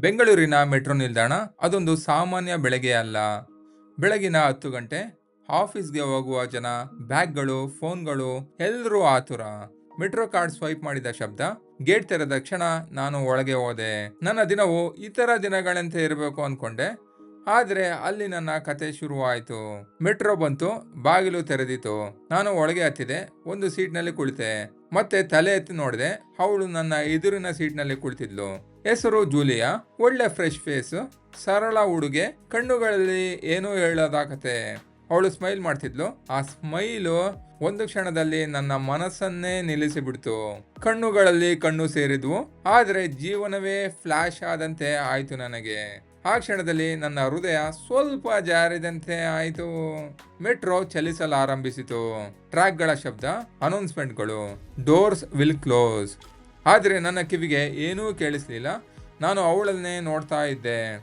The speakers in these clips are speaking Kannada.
ಬೆಂಗಳೂರಿನ ಮೆಟ್ರೋ ನಿಲ್ದಾಣ ಅದೊಂದು ಸಾಮಾನ್ಯ ಬೆಳಗ್ಗೆ ಅಲ್ಲ. ಬೆಳಗಿನ ಹತ್ತು ಗಂಟೆ ಆಫೀಸ್ಗೆ ಹೋಗುವ ಜನ, ಬ್ಯಾಗ್ಗಳು, ಫೋನ್ಗಳು ಎಲ್ಲರೂ ಆತುರ. ಮೆಟ್ರೋ ಕಾರ್ಡ್ ಸ್ವೈಪ್ ಮಾಡಿದ ಶಬ್ದ, ಗೇಟ್ ತೆರೆದ ಕ್ಷಣ ನಾನು ಒಳಗೆ ಹೋದೆ. ನನ್ನ ದಿನವು ಇತರ ದಿನಗಳಂತೆ ಇರಬೇಕು ಅನ್ಕೊಂಡೆ. ಆದರೆ ಅಲ್ಲಿ ನನ್ನ ಕತೆ ಶುರುವಾಯಿತು. ಮೆಟ್ರೋ ಬಂತು, ಬಾಗಿಲು ತೆರೆದಿತು ನಾನು ಒಳಗೆ ಹತ್ತಿದೆ, ಒಂದು ಸೀಟ್ನಲ್ಲಿ ಕುಳಿತೆ. ಮತ್ತೆ ತಲೆ ಎತ್ತಿ ನೋಡಿದೆ, ಅವಳು ನನ್ನ ಎದುರಿನ ಸೀಟ್ನಲ್ಲಿ ಕುಳಿತಿದ್ಲು. ಹೆಸರು ಜೂಲಿಯಾ, ಒಳ್ಳೆ ಫ್ರೆಶ್ ಫೇಸ್ ಸರಳ ಉಡುಗೆ, ಕಣ್ಣುಗಳಲ್ಲಿ ಏನೂ ಹೇಳೋದಾಗತ್ತೆ. ಅವಳು ಸ್ಮೈಲ್ ಮಾಡ್ತಿದ್ಲು. ಆ ಸ್ಮೈಲು ಒಂದು ಕ್ಷಣದಲ್ಲಿ ನನ್ನ ಮನಸ್ಸನ್ನೇ ನಿಲ್ಲಿಸಿಬಿಡ್ತು. ಕಣ್ಣುಗಳಲ್ಲಿ ಕಣ್ಣು ಸೇರಿದ್ವು, ಆದರೆ ಜೀವನವೇ ಫ್ಲಾಶ್ ಆದಂತೆ ಆಯಿತು ನನಗೆ. ಆ ಕ್ಷಣದಲ್ಲಿ ನನ್ನ ಹೃದಯ ಸ್ವಲ್ಪ ಜಾರಿದಂತೆ ಆಯಿತು. ಮೆಟ್ರೋ ಚಲಿಸಲು ಆರಂಭಿಸಿತು ಟ್ರ್ಯಾಕ್ಗಳ ಶಬ್ದ ಅನೌನ್ಸ್ಮೆಂಟ್ಗಳು ಡೋರ್ಸ್ ವಿಲ್ ಕ್ಲೋಸ್ ಆದರೆ ನನ್ನ ಕಿವಿಗೆ ಏನೂ ಕೇಳಿಸಲಿಲ್ಲ. ನಾನು ಅವಳನ್ನೇ ನೋಡ್ತಾ ಇದ್ದೆ.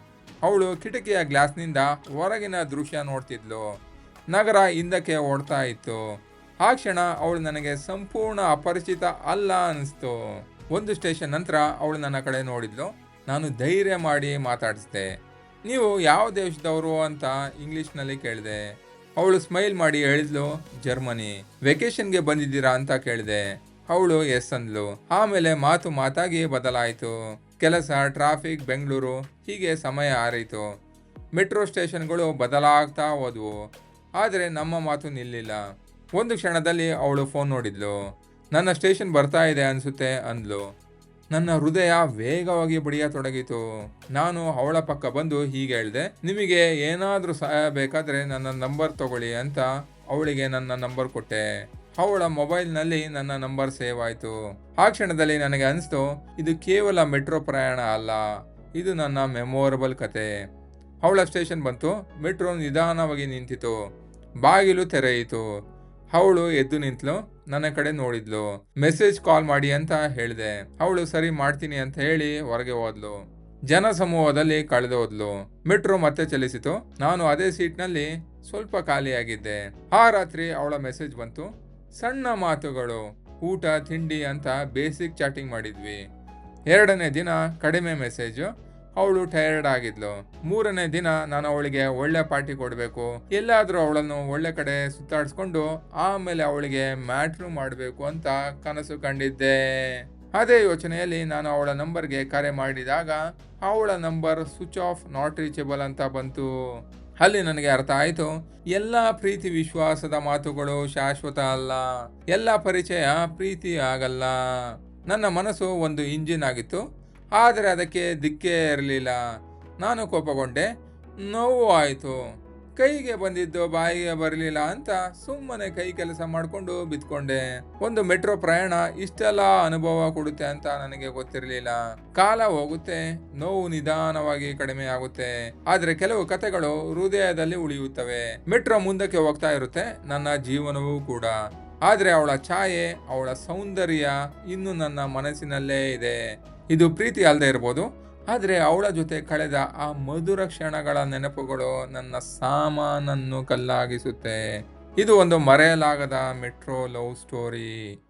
ಅವಳು ಕಿಟಕಿಯ ಗ್ಲಾಸ್ನಿಂದ ಹೊರಗಿನ ದೃಶ್ಯ ನೋಡ್ತಿದ್ಲು. ನಗರ ಹಿಂದಕ್ಕೆ ಓಡ್ತಾ ಇತ್ತು. ಆ ಕ್ಷಣ ಅವಳು ನನಗೆ ಸಂಪೂರ್ಣ ಅಪರಿಚಿತ ಅಲ್ಲ ಅನಿಸ್ತು. ಒಂದು ಸ್ಟೇಷನ್ ನಂತರ ಅವಳು ನನ್ನ ಕಡೆ ನೋಡಿದ್ಲು. ನಾನು ಧೈರ್ಯ ಮಾಡಿ ಮಾತಾಡಿಸ್ದೆ. ನೀವು ಯಾವ ದೇಶದವರು ಅಂತ ಇಂಗ್ಲೀಷ್ನಲ್ಲಿ ಕೇಳಿದೆ. ಅವಳು ಸ್ಮೈಲ್ ಮಾಡಿ ಹೇಳಿದ್ಲು, ಜರ್ಮನಿ. ವೆಕೇಶನ್ಗೆ ಬಂದಿದ್ದೀರಾ ಅಂತ ಕೇಳಿದೆ. ಅವಳು ಎಸ್ ಅಂದ್ಲು. ಆಮೇಲೆ ಮಾತು ಮಾತಾಗಿ ಬದಲಾಯಿತು. ಕೆಲಸ, ಟ್ರಾಫಿಕ್, ಬೆಂಗಳೂರು, ಹೀಗೆ ಸಮಯ ಆರೀತು. ಮೆಟ್ರೋ ಸ್ಟೇಷನ್ಗಳು ಬದಲಾಗ್ತಾ ಹೋದ್ವು. ಆದರೆ ನಮ್ಮ ಮಾತು ನಿಲ್ಲಿಲ್ಲ. ಒಂದು ಕ್ಷಣದಲ್ಲಿ ಅವಳು ಫೋನ್ ನೋಡಿದ್ಲು. ನನ್ನ ಸ್ಟೇಷನ್ ಬರ್ತಾ ಇದೆ ಅನಿಸುತ್ತೆ ಅಂದ್ಲು. ನನ್ನ ಹೃದಯ ವೇಗವಾಗಿ ಬಡಿಯತೊಡಗಿತು. ನಾನು ಅವಳ ಪಕ್ಕ ಬಂದು ಹೀಗೆ ಹೇಳಿದೆ, ನಿಮಗೆ ಏನಾದರೂ ಸಹಾಯ ಬೇಕಾದರೆ ನನ್ನ ನಂಬರ್ ತಗೊಳ್ಳಿ ಅಂತ ಅವಳಿಗೆ ನನ್ನ ನಂಬರ್ ಕೊಟ್ಟೆ. ಅವಳ ಮೊಬೈಲ್ನಲ್ಲಿ ನನ್ನ ನಂಬರ್ ಸೇವ್ ಆಯಿತು. ಆ ಕ್ಷಣದಲ್ಲಿ ನನಗೆ ಅನಿಸ್ತು, ಇದು ಕೇವಲ ಮೆಟ್ರೋ ಪ್ರಯಾಣ ಅಲ್ಲ, ಇದು ನನ್ನ ಮೆಮೊರಬಲ್ ಕತೆ. ಅವಳ ಸ್ಟೇಷನ್ ಬಂತು, ಮೆಟ್ರೋ ನಿಧಾನವಾಗಿ ನಿಂತಿತು. ಬಾಗಿಲು ತೆರೆಯಿತು. ಅವಳು ಎದ್ದು ನಿಂತಲು, ನನ್ನ ಕಡೆ ನೋಡಿದ್ಲು. ಮೆಸೇಜ್ ಕಾಲ್ ಮಾಡಿ ಅಂತ ಹೇಳಿದೆ. ಅವಳು, ಸರಿ, ಮಾಡ್ತೀನಿ ಅಂತ ಹೇಳಿ ಹೊರಗೆ ಹೋದ್ಲು. ಜನ ಸಮೂಹದಲ್ಲಿ ಕಳೆದು ಹೋದ್ಲು. ಮೆಟ್ರೋ ಮತ್ತೆ ಚಲಿಸಿತು. ನಾನು ಅದೇ ಸೀಟ್ನಲ್ಲಿ ಸ್ವಲ್ಪ ಖಾಲಿಯಾಗಿದ್ದೆ. ಆ ರಾತ್ರಿ ಅವಳ ಮೆಸೇಜ್ ಬಂತು ಸಣ್ಣ ಮಾತುಗಳು, ಊಟ, ತಿಂಡಿ ಅಂತ ಬೇಸಿಕ್ ಚಾಟಿಂಗ್ ಮಾಡಿದ್ವಿ. ಎರಡನೇ ದಿನ ಕಡಿಮೆ ಮೆಸೇಜು ಅವಳು ಟೈರ್ಡ್ ಆಗಿದ್ಲು. ಮೂರನೇ ದಿನ ನಾನು ಅವಳಿಗೆ ಒಳ್ಳೆ ಪಾರ್ಟಿ ಕೊಡಬೇಕು. ಎಲ್ಲಾದರೂ ಅವಳನ್ನು ಒಳ್ಳೆ ಕಡೆ ಸುತ್ತಾಡಿಸ್ಕೊಂಡು ಆಮೇಲೆ ಅವಳಿಗೆ ಮ್ಯಾಟ್ರು ಮಾಡಬೇಕು ಅಂತ ಕನಸು ಕಂಡಿದ್ದೆ. ಅದೇ ಯೋಚನೆಯಲ್ಲಿ ನಾನು ಅವಳ ನಂಬರ್ಗೆ ಕರೆ ಮಾಡಿದಾಗ ಅವಳ number switch off not reachable ಅಂತ ಬಂತು. ಅಲ್ಲಿ ನನಗೆ ಅರ್ಥ ಆಯಿತು. ಎಲ್ಲ ಪ್ರೀತಿ ವಿಶ್ವಾಸದ ಮಾತುಗಳು ಶಾಶ್ವತ ಅಲ್ಲ. ಎಲ್ಲ ಪರಿಚಯ ಪ್ರೀತಿ ಆಗಲ್ಲ. ನನ್ನ ಮನಸ್ಸು ಒಂದು ಇಂಜಿನ್ ಆಗಿತ್ತು. ಆದರೆ ಅದಕ್ಕೆ ದಿಕ್ಕೇ ಇರಲಿಲ್ಲ. ನಾನು ಕೋಪಗೊಂಡೆ. ನೋವು ಆಯಿತು. ಕೈಗೆ ಬಂದಿದ್ದು ಬಾಯಿಗೆ ಬರಲಿಲ್ಲ ಅಂತ ಸುಮ್ಮನೆ ಕೈ ಕೆಲಸ ಮಾಡಿಕೊಂಡು ಬಿತ್ಕೊಂಡೆ ಒಂದು ಮೆಟ್ರೋ ಪ್ರಯಾಣ ಇಷ್ಟೆಲ್ಲ ಅನುಭವ ಕೊಡುತ್ತೆ ಅಂತ ನನಗೆ ಗೊತ್ತಿರಲಿಲ್ಲ. ಕಾಲ ಹೋಗುತ್ತೆ, ನೋವು ನಿಧಾನವಾಗಿ ಕಡಿಮೆ ಆಗುತ್ತೆ. ಆದ್ರೆ ಕೆಲವು ಕಥೆಗಳು ಹೃದಯದಲ್ಲಿ ಉಳಿಯುತ್ತವೆ. ಮೆಟ್ರೋ ಮುಂದಕ್ಕೆ ಹೋಗ್ತಾ ಇರುತ್ತೆ, ನನ್ನ ಜೀವನವೂ ಕೂಡ. ಆದ್ರೆ ಅವಳ ಛಾಯೆ, ಅವಳ ಸೌಂದರ್ಯ ಇನ್ನು ನನ್ನ ಮನಸ್ಸಿನಲ್ಲೇ ಇದೆ. ಇದು ಪ್ರೀತಿ ಅಲ್ಲದೆ ಇರ್ಬೋದು ಆದರೆ ಅವಳ ಜೊತೆ ಕಳೆದ ಆ ಮಧುರ ಕ್ಷಣಗಳ ನೆನಪುಗಳು ನನ್ನ ಸಾಮಾನನ್ನು ಕಲ್ಲಾಗಿಸುತ್ತೆ. ಇದು ಒಂದು ಮರೆಯಲಾಗದ ಮೆಟ್ರೋ ಲವ್ ಸ್ಟೋರಿ.